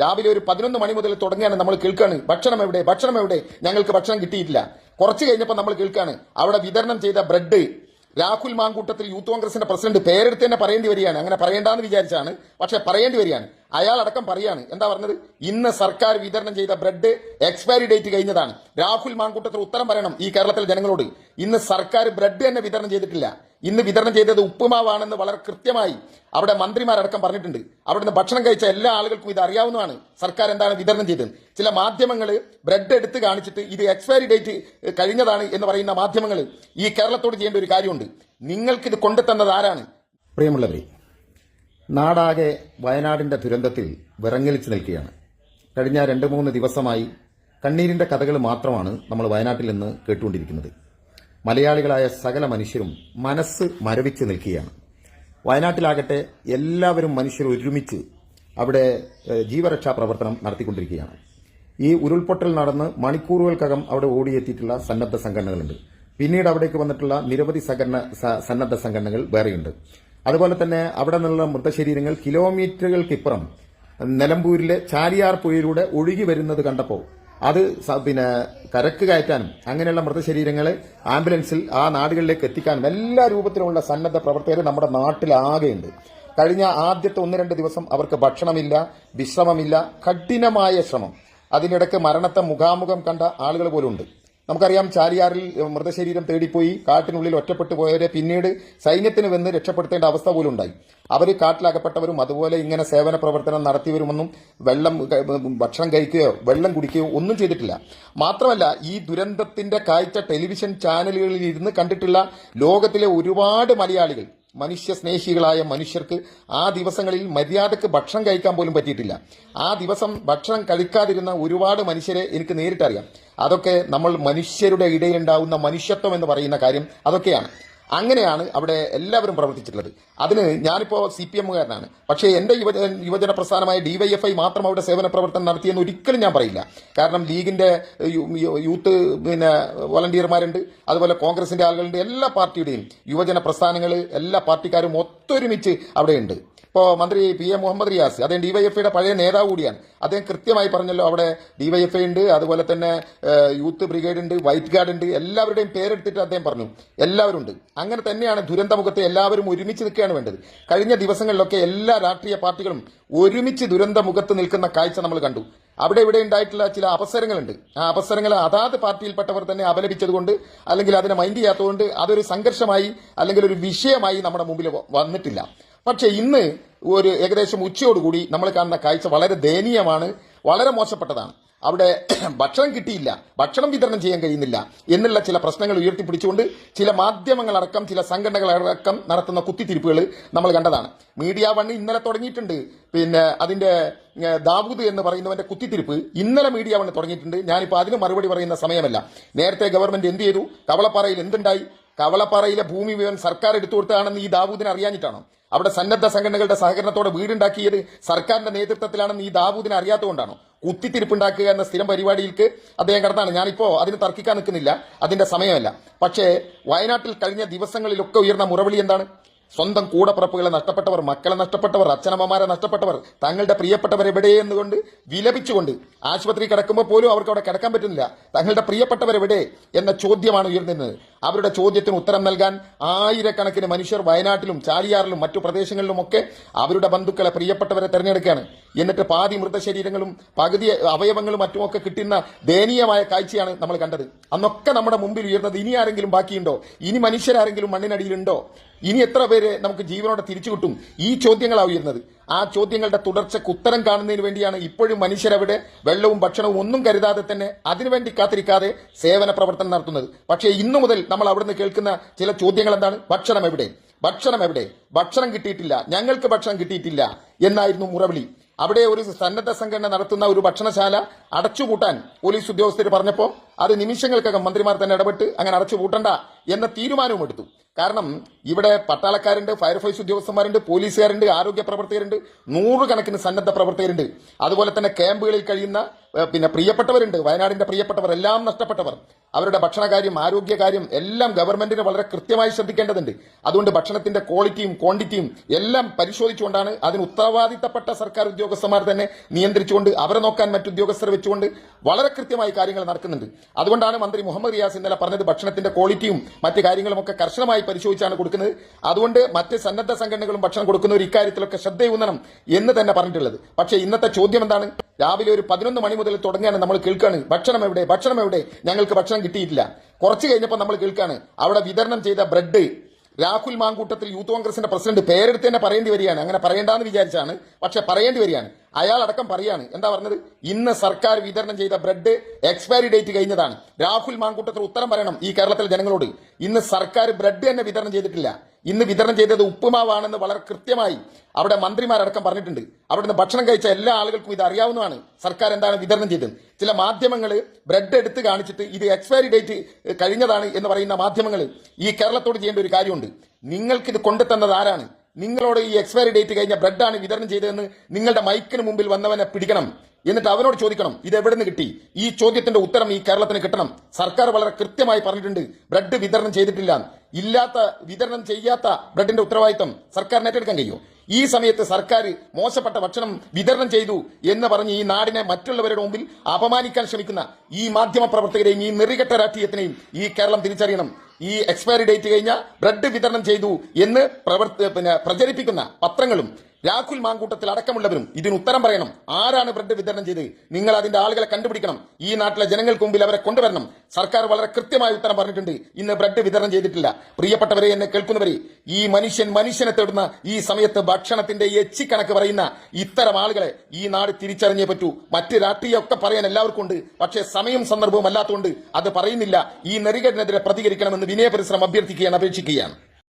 രാവിലെ ഒരു പതിനൊന്ന് മണി മുതൽ തുടങ്ങിയാണ് നമ്മൾ കേൾക്കാണ്. ഭക്ഷണം എവിടെ? ഭക്ഷണം എവിടെ? ഞങ്ങൾക്ക് ഭക്ഷണം കിട്ടിയിട്ടില്ല. കുറച്ച് കഴിഞ്ഞപ്പോൾ നമ്മൾ കേൾക്കാണ്. അവിടെ വിതരണം ചെയ്ത ബ്രെഡ്. രാഹുൽ മാങ്കൂട്ടത്തിൽ യൂത്ത് കോൺഗ്രസിന്റെ പ്രസിഡന്റ് പേരെടുത്ത് തന്നെ പറയേണ്ടി വരികയാണ്. അങ്ങനെ പറയേണ്ടെന്ന് വിചാരിച്ചാണ്. പക്ഷെ പറയേണ്ടി വരികയാണ്. അയാൾ അടക്കം പറയാണ്. എന്താ പറഞ്ഞത്? ഇന്ന് സർക്കാർ വിതരണം ചെയ്ത ബ്രെഡ് എക്സ്പയറി ഡേറ്റ് കഴിഞ്ഞതാണ്. രാഹുൽ മാങ്കൂട്ടത്തിൽ ഉത്തരം പറയണം ഈ കേരളത്തിലെ ജനങ്ങളോട്. ഇന്ന് സർക്കാർ ബ്രെഡ് തന്നെ വിതരണം ചെയ്തിട്ടില്ല. ഇന്ന് വിതരണം ചെയ്തത് ഉപ്പുമാവാണെന്ന് വളരെ കൃത്യമായി അവിടെ മന്ത്രിമാരടക്കം പറഞ്ഞിട്ടുണ്ട്. അവിടുന്ന് ഭക്ഷണം കഴിച്ച എല്ലാ ആളുകൾക്കും ഇത് അറിയാവുന്നതാണ്. സർക്കാർ എന്താണ് വിതരണം ചെയ്തത്? ചില മാധ്യമങ്ങൾ ബ്രെഡ് എടുത്ത് കാണിച്ചിട്ട് ഇത് എക്സ്പയറി ഡേറ്റ് കഴിഞ്ഞതാണ് എന്ന് പറയുന്ന മാധ്യമങ്ങൾ ഈ കേരളത്തോട് ചെയ്യേണ്ട ഒരു കാര്യമുണ്ട്. നിങ്ങൾക്കിത് കൊണ്ടുതന്നത് ആരാണ്? പ്രിയമുള്ളവരെ നാടാകെ വയനാടിന്റെ ദുരന്തത്തിൽ വിറങ്ങലിച്ചു നിൽക്കുകയാണ്. കഴിഞ്ഞ രണ്ട് മൂന്ന് ദിവസമായി കണ്ണീരിന്റെ കഥകൾ മാത്രമാണ് നമ്മൾ വയനാട്ടിൽ നിന്ന് കേട്ടുകൊണ്ടിരിക്കുന്നത്. മലയാളികളായ സകല മനുഷ്യരും മനസ്സ് മരവിച്ച് നിൽക്കുകയാണ്. വയനാട്ടിലാകട്ടെ എല്ലാവരും മനുഷ്യർ ഒരുമിച്ച് അവിടെ ജീവരക്ഷാ പ്രവർത്തനം നടത്തിക്കൊണ്ടിരിക്കുകയാണ്. ഈ ഉരുൾപൊട്ടൽ നടന്ന് മണിക്കൂറുകൾക്കകം അവിടെ ഓടിയെത്തിയിട്ടുള്ള സന്നദ്ധ സംഘടനകളുണ്ട്. പിന്നീട് അവിടേക്ക് വന്നിട്ടുള്ള നിരവധി സംഘടന സന്നദ്ധ സംഘടനകൾ വേറെയുണ്ട്. അതുപോലെ തന്നെ അവിടെ നിന്നുള്ള മൃതശരീരങ്ങൾ കിലോമീറ്ററുകൾക്കിപ്പുറം നിലമ്പൂരിലെ ചാലിയാർ പുഴയിലൂടെ ഒഴുകി വരുന്നത് കണ്ടപ്പോൾ അത് പിന്നെ കരക്ക് കയറ്റാനും അങ്ങനെയുള്ള മൃതശരീരങ്ങളെ ആംബുലൻസിൽ ആ നാടുകളിലേക്ക് എത്തിക്കാനും എല്ലാ രൂപത്തിലുമുള്ള സന്നദ്ധ പ്രവർത്തകർ നമ്മുടെ നാട്ടിലാകെയുണ്ട്. കഴിഞ്ഞ ആദ്യത്തെ ഒന്ന് രണ്ട് ദിവസം അവർക്ക് ഭക്ഷണമില്ല വിശ്രമമില്ല കഠിനമായ ശ്രമം. അതിനിടയ്ക്ക് മരണത്തെ മുഖാമുഖം കണ്ട ആളുകൾ പോലും ഉണ്ട് നമുക്കറിയാം ചാലിയാറിൽ മൃതശരീരം തേടിപ്പോയി. കാട്ടിനുള്ളിൽ ഒറ്റപ്പെട്ടു പോയവരെ പിന്നീട് സൈന്യത്തിന് വന്ന് രക്ഷപ്പെടുത്തേണ്ട അവസ്ഥ പോലും ഉണ്ടായി. അവർ കാട്ടിലകപ്പെട്ടവരും അതുപോലെ ഇങ്ങനെ സേവന പ്രവർത്തനം നടത്തിവരുമെന്നും വെള്ളം ഭക്ഷണം കഴിക്കുകയോ വെള്ളം കുടിക്കുകയോ ഒന്നും ചെയ്തിട്ടില്ല. മാത്രമല്ല ഈ ദുരന്തത്തിന്റെ കാഴ്ച ടെലിവിഷൻ ചാനലുകളിൽ ഇരുന്ന് കണ്ടിട്ടുള്ള ലോകത്തിലെ ഒരുപാട് മലയാളികൾ മനുഷ്യ സ്നേഹികളായ മനുഷ്യർക്ക് ആ ദിവസങ്ങളിൽ മര്യാദയ്ക്ക് ഭക്ഷണം കഴിക്കാൻ പോലും പറ്റിയിട്ടില്ല. ആ ദിവസം ഭക്ഷണം കഴിക്കാതിരുന്ന ഒരുപാട് മനുഷ്യരെ എനിക്ക് നേരിട്ടറിയാം. അതൊക്കെ നമ്മൾ മനുഷ്യരുടെ ഇടയിലുണ്ടാവുന്ന മനുഷ്യത്വം എന്ന് പറയുന്ന കാര്യം അതൊക്കെയാണ്. അങ്ങനെയാണ് അവിടെ എല്ലാവരും പ്രവർത്തിച്ചിട്ടുള്ളത്. അതിന് ഞാനിപ്പോൾ സി പി എമ്മുകാരനാണ്. പക്ഷേ എന്റെ യുവജ യുവജന പ്രസ്ഥാനമായ ഡി വൈ എഫ് ഐ മാത്രം അവിടെ സേവന പ്രവർത്തനം നടത്തിയെന്ന് ഒരിക്കലും ഞാൻ പറയില്ല. കാരണം യു- യൂത്ത് പിന്നെ വോളണ്ടിയർമാരുണ്ട്. അതുപോലെ കോൺഗ്രസിന്റെ ആളുകളുണ്ട്. എല്ലാ പാർട്ടിയുടെയും യുവജന പ്രസ്ഥാനങ്ങൾ എല്ലാ പാർട്ടിക്കാരും ഒത്തൊരുമിച്ച് അവിടെയുണ്ട്. ഇപ്പോൾ മന്ത്രി പി എ മുഹമ്മദ് റിയാസ് അദ്ദേഹം ഡിവൈഎഫ്ഐയുടെ പഴയ നേതാവ് കൂടിയാണ്. അദ്ദേഹം കൃത്യമായി പറഞ്ഞല്ലോ അവിടെ ഡിവൈഎഫ്ഐ ഉണ്ട് അതുപോലെ തന്നെ യൂത്ത് ബ്രിഗേഡ് ഉണ്ട് വൈറ്റ് ഗാർഡ് ഉണ്ട് എല്ലാവരുടെയും പേരെടുത്തിട്ട് അദ്ദേഹം പറഞ്ഞു. എല്ലാവരും ഉണ്ട്. അങ്ങനെ തന്നെയാണ് ദുരന്തമുഖത്തെ എല്ലാവരും ഒരുമിച്ച് നിൽക്കുകയാണ് വേണ്ടത്. കഴിഞ്ഞ ദിവസങ്ങളിലൊക്കെ എല്ലാ രാഷ്ട്രീയ പാർട്ടികളും ഒരുമിച്ച് ദുരന്തമുഖത്ത് നിൽക്കുന്ന കാഴ്ച നമ്മൾ കണ്ടു. അവിടെ ഇവിടെ ഉണ്ടായിട്ടുള്ള ചില അവസരങ്ങളുണ്ട്. ആ അവസരങ്ങൾ അതാത് പാർട്ടിയിൽപ്പെട്ടവർ തന്നെ അപലപിച്ചതുകൊണ്ട് അല്ലെങ്കിൽ അതിനെ മൈൻഡ് ചെയ്യാത്തതുകൊണ്ട് അതൊരു സംഘർഷമായി അല്ലെങ്കിൽ ഒരു വിഷയമായി നമ്മുടെ മുമ്പിൽ വന്നിട്ടില്ല. പക്ഷേ ഇന്ന് ഒരു ഏകദേശം ഉച്ചയോടുകൂടി നമ്മൾ കാണുന്ന കാഴ്ച വളരെ ദയനീയമാണ് വളരെ മോശപ്പെട്ടതാണ്. അവിടെ ഭക്ഷണം കിട്ടിയില്ല ഭക്ഷണം വിതരണം ചെയ്യാൻ കഴിയുന്നില്ല എന്നുള്ള ചില പ്രശ്നങ്ങൾ ഉയർത്തിപ്പിടിച്ചുകൊണ്ട് ചില മാധ്യമങ്ങളടക്കം ചില സംഘടനകളടക്കം നടത്തുന്ന കുത്തിത്തിരിപ്പുകൾ നമ്മൾ കണ്ടതാണ്. മീഡിയ വൺ ഇന്നലെ തുടങ്ങിയിട്ടുണ്ട്. പിന്നെ അതിന്റെ ഏഹ്, ദാവൂദ് എന്ന് പറയുന്നവന്റെ കുത്തിത്തിരിപ്പ് ഇന്നലെ മീഡിയ വൺ തുടങ്ങിയിട്ടുണ്ട്. ഞാനിപ്പോൾ അതിന് മറുപടി പറയുന്ന സമയമല്ല. നേരത്തെ ഗവൺമെന്റ് എന്ത് ചെയ്തു? കവളപ്പാറയിൽ എന്തുണ്ടായി? കവളപ്പാറയിലെ ഭൂമി വിവരം സർക്കാർ എടുത്തു കൊടുത്തതാണെന്ന് ഈ ദാവൂദിനെ അറിയാഞ്ഞിട്ടാണോ? അവിടെ സന്നദ്ധ സംഘടനകളുടെ സഹകരണത്തോടെ വീടുണ്ടാക്കിയത് സർക്കാരിന്റെ നേതൃത്വത്തിലാണെന്ന് ഈ ദാവൂദിനെ അറിയാത്തതുകൊണ്ടാണോ. കുത്തിത്തിരിപ്പുണ്ടാക്കുക എന്ന സ്ഥിരം പരിപാടിയിലേക്ക് അദ്ദേഹം കടന്നാണ്. ഞാനിപ്പോ അതിന് തർക്കിക്കാൻ നിൽക്കുന്നില്ല. അതിന്റെ സമയമല്ല. പക്ഷേ വയനാട്ടിൽ കഴിഞ്ഞ ദിവസങ്ങളിലൊക്കെ ഉയർന്ന മുറവിളി എന്താണ്? സ്വന്തം കൂടപ്പിറപ്പുകളെ നഷ്ടപ്പെട്ടവർ മക്കളെ നഷ്ടപ്പെട്ടവർ അച്ഛനമ്മമാരെ നഷ്ടപ്പെട്ടവർ തങ്ങളുടെ പ്രിയപ്പെട്ടവർ എവിടെയെന്നുകൊണ്ട് വിലപിച്ചുകൊണ്ട് ആശുപത്രി കിടക്കുമ്പോൾ പോലും അവർക്ക് അവിടെ കിടക്കാൻ പറ്റുന്നില്ല. തങ്ങളുടെ പ്രിയപ്പെട്ടവർ എവിടെ എന്ന ചോദ്യമാണ് ഉയർന്നിരുന്നത്. അവരുടെ ചോദ്യത്തിന് ഉത്തരം നൽകാൻ ആയിരക്കണക്കിന് മനുഷ്യർ വയനാട്ടിലും ചാലിയാറിലും മറ്റു പ്രദേശങ്ങളിലുമൊക്കെ അവരുടെ ബന്ധുക്കളെ പ്രിയപ്പെട്ടവരെ തെരഞ്ഞെടുക്കുകയാണ്. എന്നിട്ട് പാതി മൃതശരീരങ്ങളും പകുതി അവയവങ്ങളും മറ്റുമൊക്കെ കിട്ടുന്ന ദയനീയമായ കാഴ്ചയാണ് നമ്മൾ കണ്ടത്. അന്നൊക്കെ നമ്മുടെ മുമ്പിൽ ഉയർന്നത് ഇനി ആരെങ്കിലും ബാക്കിയുണ്ടോ? ഇനി മനുഷ്യരാരെങ്കിലും മണ്ണിനടിയിലുണ്ടോ? ഇനി എത്ര പേര് നമുക്ക് ജീവനോടെ തിരിച്ചു കിട്ടും? ഈ ചോദ്യങ്ങളാണ് ഉയരുന്നത്. ആ ചോദ്യങ്ങളുടെ തുടർച്ചയ്ക്ക് ഉത്തരം കാണുന്നതിന് വേണ്ടിയാണ് ഇപ്പോഴും മനുഷ്യരവിടെ വെള്ളവും ഭക്ഷണവും ഒന്നും കരുതാതെ തന്നെ അതിനുവേണ്ടി കാത്തിരിക്കാതെ സേവന പ്രവർത്തനം നടത്തുന്നത്. പക്ഷേ ഇന്നു മുതൽ നമ്മൾ അവിടുന്ന് കേൾക്കുന്ന ചില ചോദ്യങ്ങൾ എന്താണ്? ഭക്ഷണം എവിടെ? ഭക്ഷണം എവിടെ? ഭക്ഷണം കിട്ടിയിട്ടില്ല. ഞങ്ങൾക്ക് ഭക്ഷണം കിട്ടിയിട്ടില്ല എന്നായിരുന്നു മുറവിളി. അവിടെ ഒരു സന്നദ്ധ സംഘടന നടത്തുന്ന ഒരു ഭക്ഷണശാല അടച്ചുപൂട്ടാൻ പോലീസ് ഉദ്യോഗസ്ഥർ പറഞ്ഞപ്പോൾ അത് നിമിഷങ്ങൾക്കകം മന്ത്രിമാർ തന്നെ ഇടപെട്ട് അങ്ങനെ അടച്ചു പൂട്ടണ്ട എന്ന തീരുമാനവും എടുത്തു. കാരണം ഇവിടെ പട്ടാളക്കാരുണ്ട് ഫയർഫോഴ്സ് ഉദ്യോഗസ്ഥന്മാരുണ്ട് പോലീസുകാരുണ്ട് ആരോഗ്യ പ്രവർത്തകരുണ്ട് നൂറുകണക്കിന് സന്നദ്ധ പ്രവർത്തകരുണ്ട്. അതുപോലെ തന്നെ ക്യാമ്പുകളിൽ കഴിയുന്ന പിന്നെ പ്രിയപ്പെട്ടവരുണ്ട് വയനാടിന്റെ പ്രിയപ്പെട്ടവർ എല്ലാം നഷ്ടപ്പെട്ടവർ. അവരുടെ ഭക്ഷണകാര്യം ആരോഗ്യകാര്യം എല്ലാം ഗവൺമെന്റിന് വളരെ കൃത്യമായി ശ്രദ്ധിക്കേണ്ടതുണ്ട്. അതുകൊണ്ട് ഭക്ഷണത്തിന്റെ ക്വാളിറ്റിയും ക്വാണ്ടിറ്റിയും എല്ലാം പരിശോധിച്ചുകൊണ്ടാണ് അതിന് ഉത്തരവാദിത്തപ്പെട്ട സർക്കാർ ഉദ്യോഗസ്ഥന്മാർ തന്നെ നിയന്ത്രിച്ചുകൊണ്ട് അവരെ നോക്കാൻ മറ്റുദ്യോഗസ്ഥർ വെച്ചുകൊണ്ട് വളരെ കൃത്യമായി കാര്യങ്ങൾ നടക്കുന്നുണ്ട്. അതുകൊണ്ടാണ് മന്ത്രി മുഹമ്മദ് റിയാസ് ഇന്നലെ പറഞ്ഞത് ഭക്ഷണത്തിന്റെ ക്വാളിറ്റിയും മറ്റു കാര്യങ്ങളും ഒക്കെ കർശനമായി പരിശോധിച്ചാണ് കൊടുക്കുന്നത്. അതുകൊണ്ട് മറ്റ് സന്നദ്ധ സംഘടനകളും ഭക്ഷണം കൊടുക്കുന്നവർ ഇക്കാര്യത്തിലൊക്കെ ശ്രദ്ധയൂന്നണം എന്ന് തന്നെ പറഞ്ഞിട്ടുള്ളത്. പക്ഷേ ഇന്നത്തെ ചോദ്യം എന്താണ്? രാവിലെ ഒരു പതിനൊന്ന് മണി മുതൽ തുടങ്ങിയാണ് നമ്മൾ കേൾക്കുകയാണ്. ഭക്ഷണം എവിടെ? ഭക്ഷണം എവിടെ? ഞങ്ങൾക്ക് ഭക്ഷണം കിട്ടിയിട്ടില്ല. കുറച്ച് കഴിഞ്ഞപ്പോൾ നമ്മൾ കേൾക്കാണ്. അവിടെ വിതരണം ചെയ്ത ബ്രെഡ് രാഹുൽ മാങ്കൂട്ടത്തിൽ യൂത്ത് കോൺഗ്രസിന്റെ പ്രസിഡന്റ് പേരെടുത്ത് തന്നെ പറയേണ്ടി വരികയാണ്. അങ്ങനെ പറയേണ്ടെന്ന് വിചാരിച്ചാണ്. പക്ഷെ പറയേണ്ടി വരികയാണ്. അയാൾ അടക്കം പറയാണ്. എന്താ പറഞ്ഞത്? ഇന്ന് സർക്കാർ വിതരണം ചെയ്ത ബ്രെഡ് എക്സ്പയറി ഡേറ്റ് കഴിഞ്ഞതാണ്. രാഹുൽ മാങ്കൂട്ടത്തിൽ ഉത്തരം പറയണം ഈ കേരളത്തിലെ ജനങ്ങളോട്. ഇന്ന് സർക്കാർ ബ്രെഡ് തന്നെ വിതരണം ചെയ്തിട്ടില്ല. ഇന്ന് വിതരണം ചെയ്തത് ഉപ്പുമാവാണെന്ന് വളരെ കൃത്യമായി അവിടെ മന്ത്രിമാരടക്കം പറഞ്ഞിട്ടുണ്ട്. അവിടുന്ന് ഭക്ഷണം കഴിച്ച എല്ലാ ആളുകൾക്കും ഇത് അറിയാവുന്നതാണ്. സർക്കാർ എന്താണ് വിതരണം ചെയ്തത്? ചില മാധ്യമങ്ങൾ ബ്രെഡ് എടുത്ത് കാണിച്ചിട്ട് ഇത് എക്സ്പയറി ഡേറ്റ് കഴിഞ്ഞതാണ് എന്ന് പറയുന്ന മാധ്യമങ്ങൾ ഈ കേരളത്തോട് ചെയ്യേണ്ട ഒരു കാര്യമുണ്ട്. നിങ്ങൾക്കിത് കൊണ്ടുതന്നത് ആരാണ്? നിങ്ങളോട് ഈ എക്സ്പയറി ഡേറ്റ് കഴിഞ്ഞ ബ്രെഡാണ് വിതരണം ചെയ്തതെന്ന് നിങ്ങളുടെ മൈക്കിന് മുമ്പിൽ വന്നവനെ പിടിക്കണം. എന്നിട്ട് അവനോട് ചോദിക്കണം ഇത് എവിടെ നിന്ന് കിട്ടി? ഈ ചോദ്യത്തിന്റെ ഉത്തരം ഈ കേരളത്തിന് കിട്ടണം. സർക്കാർ വളരെ കൃത്യമായി പറഞ്ഞിട്ടുണ്ട് ബ്രെഡ് വിതരണം ചെയ്തിട്ടില്ല. ഇല്ലാത്ത വിതരണം ചെയ്യാത്ത ബ്രെഡിന്റെ ഉത്തരവാദിത്തം സർക്കാരിന് ഏറ്റെടുക്കാൻ കഴിയുമോ ഈ സമയത്ത് സർക്കാർ മോശപ്പെട്ട ഭക്ഷണം വിതരണം ചെയ്തു എന്ന് പറഞ്ഞ് ഈ നാടിനെ മറ്റുള്ളവരുടെ മുമ്പിൽ അപമാനിക്കാൻ ശ്രമിക്കുന്ന ഈ മാധ്യമ പ്രവർത്തകരെയും ഈ നെറികെട്ട രാഷ്ട്രീയത്തിനെയും ഈ കേരളം തിരിച്ചറിയണം. ഈ എക്സ്പയറി ഡേറ്റ് കഴിഞ്ഞ ബ്രെഡ് വിതരണം ചെയ്തു എന്ന് പ്രവർത്തി പിന്നെ പ്രചരിപ്പിക്കുന്ന പത്രങ്ങളും രാഹുൽ മാങ്കൂട്ടത്തിൽ അടക്കമുള്ളവരും ഇതിന് ഉത്തരം പറയണം. ആരാണ് ബ്രെഡ് വിതരണം ചെയ്ത്? നിങ്ങൾ അതിന്റെ ആളുകളെ കണ്ടുപിടിക്കണം. ഈ നാട്ടിലെ ജനങ്ങൾക്ക് മുമ്പിൽ അവരെ കൊണ്ടുവരണം. സർക്കാർ വളരെ കൃത്യമായ ഉത്തരം പറഞ്ഞിട്ടുണ്ട്. ഇന്ന് ബ്രെഡ് വിതരണം ചെയ്തിട്ടില്ല. പ്രിയപ്പെട്ടവരെ എന്നെ കേൾക്കുന്നവരെ ഈ മനുഷ്യൻ മനുഷ്യനെ തേടുന്ന ഈ സമയത്ത് ഭക്ഷണത്തിന്റെ എച്ചിക്കണക്ക് പറയുന്ന ഇത്തരം ആളുകളെ ഈ നാട് തിരിച്ചറിഞ്ഞേ പറ്റൂ. മറ്റ് രാഷ്ട്രീയമൊക്കെ പറയാൻ എല്ലാവർക്കും ഉണ്ട്. പക്ഷേ സമയം സന്ദർഭവും അല്ലാത്തതുകൊണ്ട് അത് പറയുന്നില്ല. ഈ നെറികേടിനെതിരെ പ്രതികരിക്കണമെന്ന് വിനയ പരിശ്രമം അഭ്യർത്ഥിക്കുകയാണ് അപേക്ഷിക്കുകയാണ്.